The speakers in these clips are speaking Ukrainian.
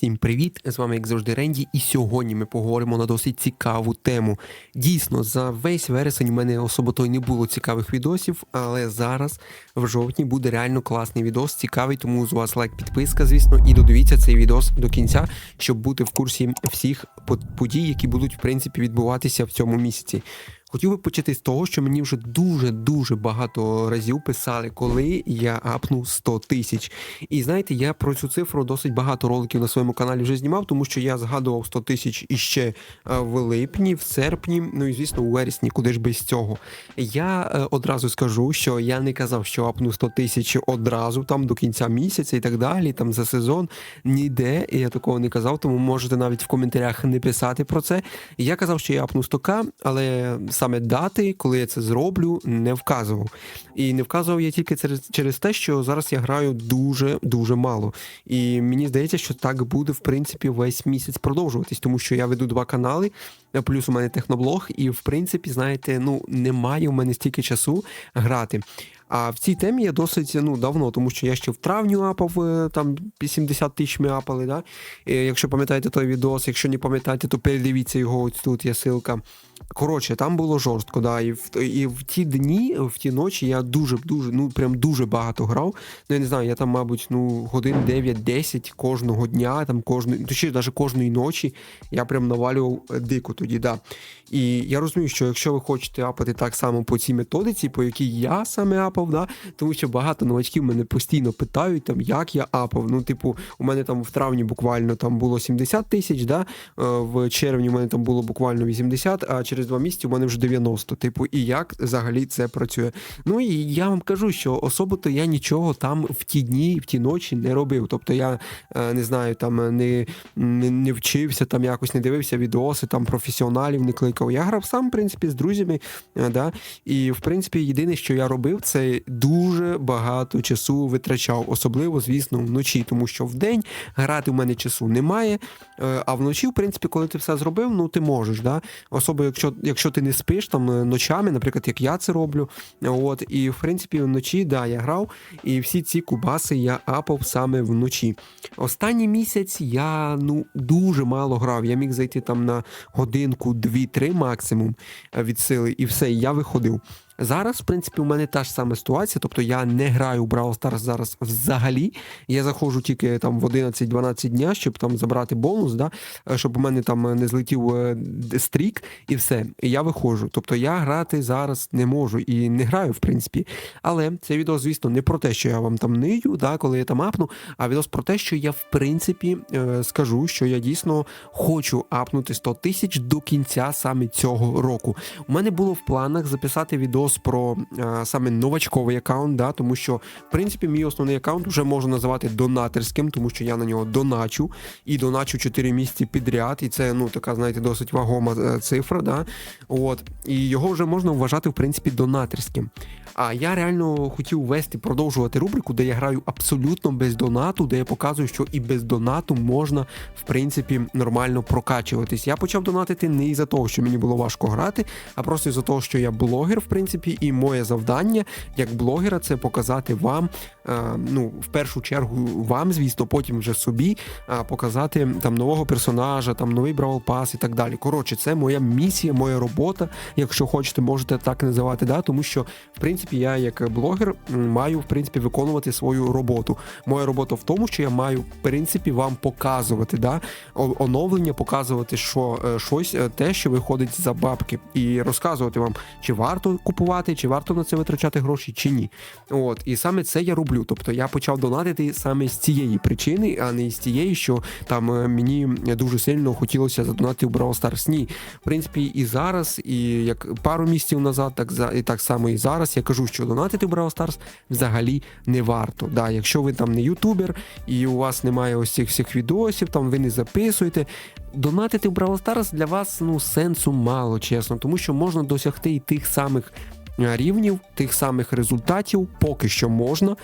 Всім привіт! З вами, як завжди, Ренді, і сьогодні ми поговоримо на досить цікаву тему. Дійсно, за весь вересень у мене особо то й не було цікавих відосів, але зараз в жовтні буде реально класний відос, цікавий, тому з вас лайк, підписка, звісно, і додивіться цей відос до кінця, щоб бути в курсі всіх подій, які будуть в принципі відбуватися в цьому місяці. Хотів би почати з того, що мені вже дуже-дуже багато разів писали, коли я апнув 100 тисяч. І знаєте, я про цю цифру досить багато роликів на своєму каналі вже знімав, тому що я згадував 100 тисяч іще е, в липні, в серпні, ну і звісно, у вересні, куди ж без цього. Я е, одразу скажу, що я не казав, що апну 100 тисяч одразу, там до кінця місяця і так далі, там за сезон. Ніде я такого не казав, тому можете навіть в коментарях не писати про це. Я казав, що я апну 100к, але саме дати, коли я це зроблю, не вказував. І не вказував я тільки через, через те, що зараз я граю дуже-дуже мало. І мені здається, що так буде, в принципі, весь місяць продовжуватись, тому що я веду два канали, плюс у мене техноблог, і, в принципі, знаєте, ну немає у мене стільки часу грати. А в цій темі я досить ну, давно, тому що я ще в травню апав, е, там 80 тисяч ми апали. Да? І Якщо пам'ятаєте той відос, якщо не пам'ятаєте, то передивіться його, ось тут є ссылка. Коротше, там було жорстко, да. І в і в ті дні, в ті ночі я дуже-дуже, ну прям дуже багато грав. Ну, я не знаю, я там, мабуть, ну, годин 9-10 кожного дня, там кожної, точніше, навіть кожної ночі я прям навалював дико тоді, да. І я розумію, що якщо ви хочете апати так само по цій методиці, по якій я саме апав, да, тому що багато новачків мене постійно питають, там, як я апав. Ну, типу, у мене там в травні буквально там було 70 тисяч, да, е, в червні у мене там було буквально 80, а через два місяці у мене вже 90. Типу, і як взагалі це працює. Ну і я вам кажу, що особо-то я нічого там в ті дні, в ті ночі не робив. Тобто я е, не знаю, там не, не, не вчився, там якось не дивився відоси, там професіоналів не кликав. Я грав сам, в принципі, з друзями. Е, да? І в принципі, єдине, що я робив, це дуже багато часу витрачав, особливо, звісно, вночі, тому що в день грати у мене часу немає. Е, а вночі, в принципі, коли ти все зробив, ну ти можеш. Да? Особливо, якщо якщо ти не спиш там е, ночами, наприклад, як я це роблю. От, І в принципі вночі да, я грав, і всі ці кубаси я апав саме вночі. Останній місяць я ну дуже мало грав. Я міг зайти там на годинку, дві-три максимум е, від сили, і все, я виходив. Зараз, в принципі, у мене та ж сама ситуація, тобто я не граю в Brawl Stars зараз взагалі. Я заходжу тільки там в 11-12 дня, щоб там забрати бонус, да? Щоб у мене там не злетів е, стрік і все. І я виходжу. Тобто я грати зараз не можу і не граю, в принципі. Але це відео, звісно, не про те, що я вам там нию, да, коли я там апну, а відео про те, що я, в принципі, е, скажу, що я дійсно хочу апнути 100 тисяч до кінця саме цього року. У мене було в планах записати відео відос про а, саме новачковий аккаунт, да, тому що, в принципі, мій основний аккаунт вже можна називати донатерським, тому що я на нього доначу і доначу 4 місяці підряд, і це ну така, знаєте, досить вагома е, цифра. Да, от, І його вже можна вважати, в принципі, донаторським. А я реально хотів ввести, продовжувати рубрику, де я граю абсолютно без донату, де я показую, що і без донату можна, в принципі, нормально прокачуватись. Я почав донатити не із-за того, що мені було важко грати, а просто із-за того, що я блогер, в принципі, і моє завдання як блогера це показати вам, е, ну, в першу чергу, вам, звісно, потім вже собі е, показати там нового персонажа, там новий Бравл Пас і так далі. Коротше, це моя місія, моя робота, якщо хочете, можете так називати, да, тому що, в принципі принципі, я як блогер маю в принципі виконувати свою роботу. Моя робота в тому, що я маю в принципі вам показувати да, оновлення, показувати, що е, щось е, те, що виходить за бабки, і розказувати вам, чи варто купувати, чи варто на це витрачати гроші, чи ні. От і саме це я роблю. Тобто я почав донатити саме з цієї причини, а не з тієї, що там е, мені дуже сильно хотілося задонати в Brawl Stars. Ні, в принципі, і зараз, і як пару місяців назад, так і так само і зараз я кажу, що донатити в Brawl Stars взагалі не варто. Да, Якщо ви там не ютубер і у вас немає ось цих всіх відосів, там ви не записуєте. Донатити в Brawl Stars для вас ну сенсу мало, чесно, тому що можна досягти і тих самих рівнів, тих самих результатів, поки що можна,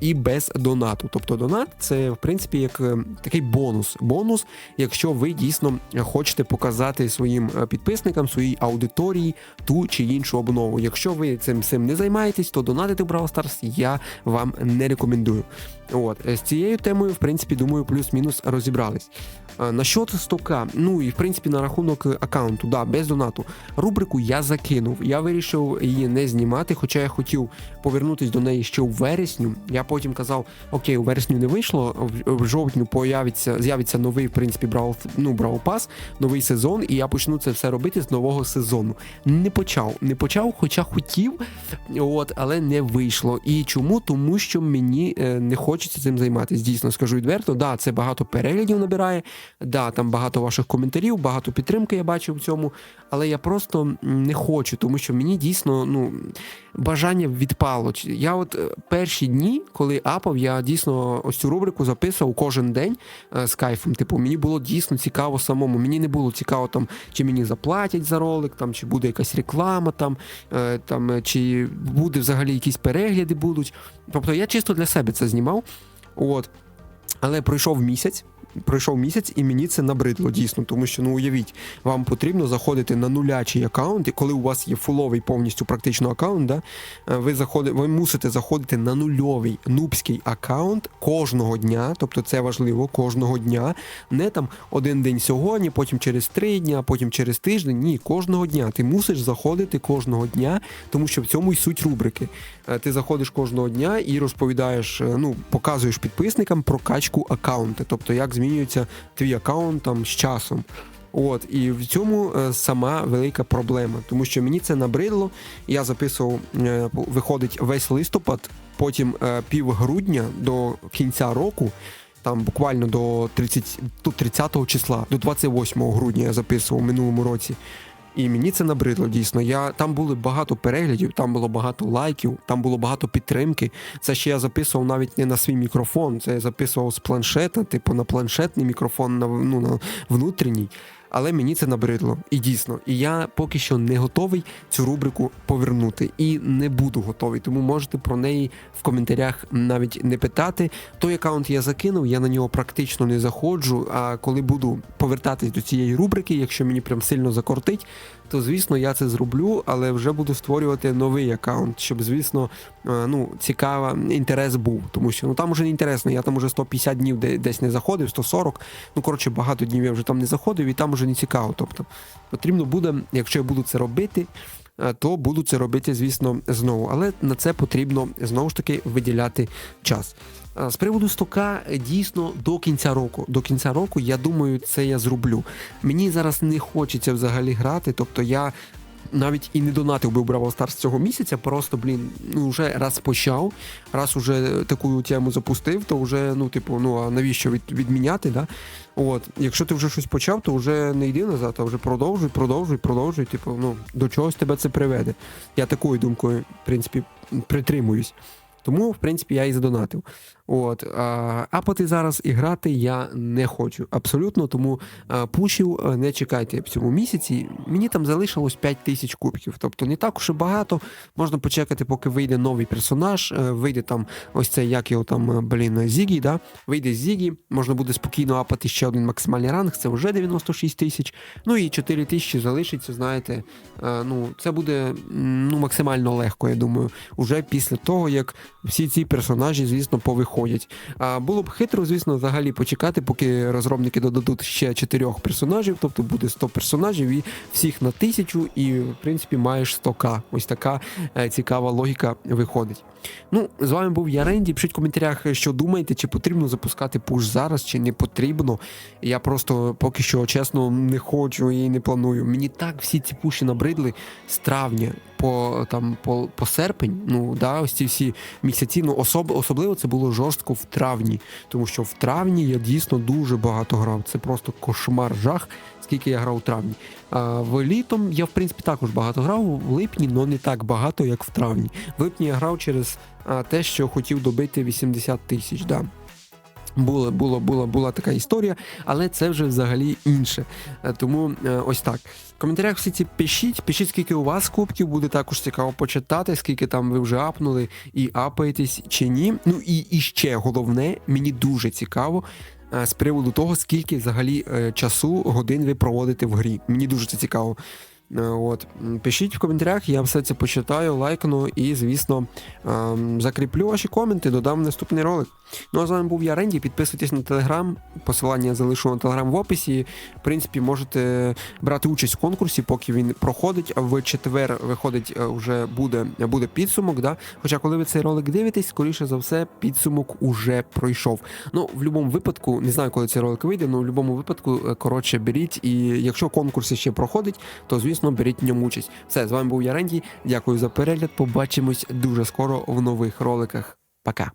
і без донату. Тобто донат це, в принципі, як е, такий бонус. Бонус, якщо ви дійсно хочете показати своїм е, підписникам, своїй аудиторії ту чи іншу обнову. Якщо ви цим цим не займаєтесь, то донатити Brawl Stars я вам не рекомендую. От е, з цією темою, в принципі, думаю, плюс-мінус розібрались. Е, На що це 100к? Ну і в принципі на рахунок аккаунту, да, без донату. Рубрику я закинув. Я вирішив її не знімати, хоча я хотів повернутися до неї ще у вересню. Я потім казав, окей, у вересню не вийшло, в, в жовтню появиться, з'явиться новий, в принципі, Brawl, ну, Brawl Pass, новий сезон, і я почну це все робити з нового сезону. Не почав, не почав, хоча хотів, от, але не вийшло. І чому? Тому що мені е, не хочеться цим займатися. Дійсно, скажу відверто, да, це багато переглядів набирає, да, там багато ваших коментарів, багато підтримки я бачив в цьому, але я просто не хочу, тому що мені дійсно ну, бажання відпало. Я от е, перші дні, коли апав, я дійсно ось цю рубрику записував кожен день е, з кайфом. Типу, мені було дійсно цікаво самому. Мені не було цікаво, там, чи мені заплатять за ролик, там, чи буде якась реклама, там, е, там, чи буде взагалі якісь перегляди будуть. Тобто я чисто для себе це знімав. От. Але пройшов місяць. Пройшов місяць, і мені це набридло дійсно, тому що ну уявіть, вам потрібно заходити на нулячий аккаунт, і коли у вас є фуловий повністю практично аккаунт, да, е, ви заходите, ви мусите заходити на нульовий нубський аккаунт кожного дня, тобто це важливо кожного дня, не там один день сьогодні, потім через три дні, а потім через тиждень. Ні, кожного дня. Ти мусиш заходити кожного дня, тому що в цьому й суть рубрики. Е, Ти заходиш кожного дня і розповідаєш, е, ну показуєш підписникам про качку аккаунта, тобто як змінюється твій аккаунт там з часом. От і в цьому е, сама велика проблема, тому що мені це набридло. Я записував, е, виходить весь листопад, потім е, пів грудня до кінця року. Там буквально до 30, до 30 числа, до 28 грудня я записував в минулому році. І мені це набридло дійсно. Я там були багато переглядів, там було багато лайків, там було багато підтримки. Це ще я записував навіть не на свій мікрофон, це я записував з планшета, типу на планшетний мікрофон, на ну на внутрішній. Але мені це набридло. І дійсно, і я поки що не готовий цю рубрику повернути. І не буду готовий. Тому можете про неї в коментарях навіть не питати. Той аккаунт я закинув, я на нього практично не заходжу. А коли буду повертатись до цієї рубрики, якщо мені прям сильно закортить, то звісно я це зроблю, але вже буду створювати новий аккаунт, щоб, звісно, е, ну, цікава, інтерес був. Тому що ну там уже не інтересно, я там уже 150 днів десь не заходив, 140. Ну, коротше, багато днів я вже там не заходив, і там уже не цікаво. Тобто потрібно буде, якщо я буду це робити. То буду це робити, звісно, знову. Але на це потрібно знову ж таки виділяти час. З приводу стока дійсно до кінця року. До кінця року, я думаю, це я зроблю. Мені зараз не хочеться взагалі грати, тобто я. Навіть і не донатив би в Бравл Stars цього місяця, просто, блін, ну вже раз почав, раз уже таку тему запустив, то вже, ну, типу, ну а навіщо від, відміняти, да? От, якщо ти вже щось почав, то вже не йди назад, а вже продовжуй, продовжуй, продовжуй. Типу, ну, до чогось тебе це приведе. Я такою думкою, в принципі, притримуюсь. Тому, в принципі, я і задонатив. От, а, апати зараз і грати я не хочу. Абсолютно, тому а, пушів не чекайте в цьому місяці. Мені там залишилось 5 тисяч кубків. Тобто не так уж і багато. Можна почекати, поки вийде новий персонаж, е, вийде там ось цей, як його там, е, блін, Зігі, да? вийде Зігі, можна буде спокійно апати ще один максимальний ранг, це вже 96 тисяч. Ну і 4 тисячі залишиться, знаєте. Е, ну, це буде ну, максимально легко, я думаю, уже після того, як всі ці персонажі, звісно, повиходять. А було б хитро, звісно, взагалі почекати, поки розробники додадуть ще чотирьох персонажів, тобто буде 100 персонажів і всіх на тисячу, і в принципі маєш 100к. Ось така е, цікава логіка виходить. Ну, з вами був я Ренді. Пишіть в коментарях, що думаєте, чи потрібно запускати пуш зараз, чи не потрібно. Я просто поки що чесно не хочу і не планую. Мені так всі ці пуші набридли з травня по там по, по серпень. Ну да, ось ці всі місяці. Ну особ, особливо це було жорстко в травні, тому що в травні я дійсно дуже багато грав. Це просто кошмар, жах. Скільки я грав у травні. А в літом я в принципі також багато грав в липні, але не так багато, як в травні. В липні я грав через а, те, що хотів добити 80 тисяч. Да. Була, була, була, була така історія, але це вже взагалі інше. Е, Тому е, ось так. В коментарях всі ці пишіть, пишіть, скільки у вас кубків, буде також цікаво почитати, скільки там ви вже апнули і апаєтесь чи ні. Ну і, і ще головне, мені дуже цікаво. е, З приводу того, скільки взагалі часу годин ви проводите в грі. Мені дуже це цікаво. Е, От пишіть в коментарях, я все це почитаю, лайкну і, звісно, ем, закріплю ваші коменти, додам наступний ролик. Ну а з вами був я Ренді. Підписуйтесь на телеграм. Посилання залишу на телеграм в описі. В принципі, можете брати участь в конкурсі, поки він проходить. В четвер виходить е, вже буде, буде підсумок. Да? Хоча, коли ви цей ролик дивитесь, скоріше за все, підсумок уже пройшов. Ну, в будь-якому випадку, не знаю, коли цей ролик вийде, але в будь-якому випадку, е, коротше, беріть. І якщо конкурс ще проходить, то звісно беріть в ньому участь. Все, з вами був я Ренді. Дякую за перегляд. Побачимось дуже скоро в нових роликах. Пока.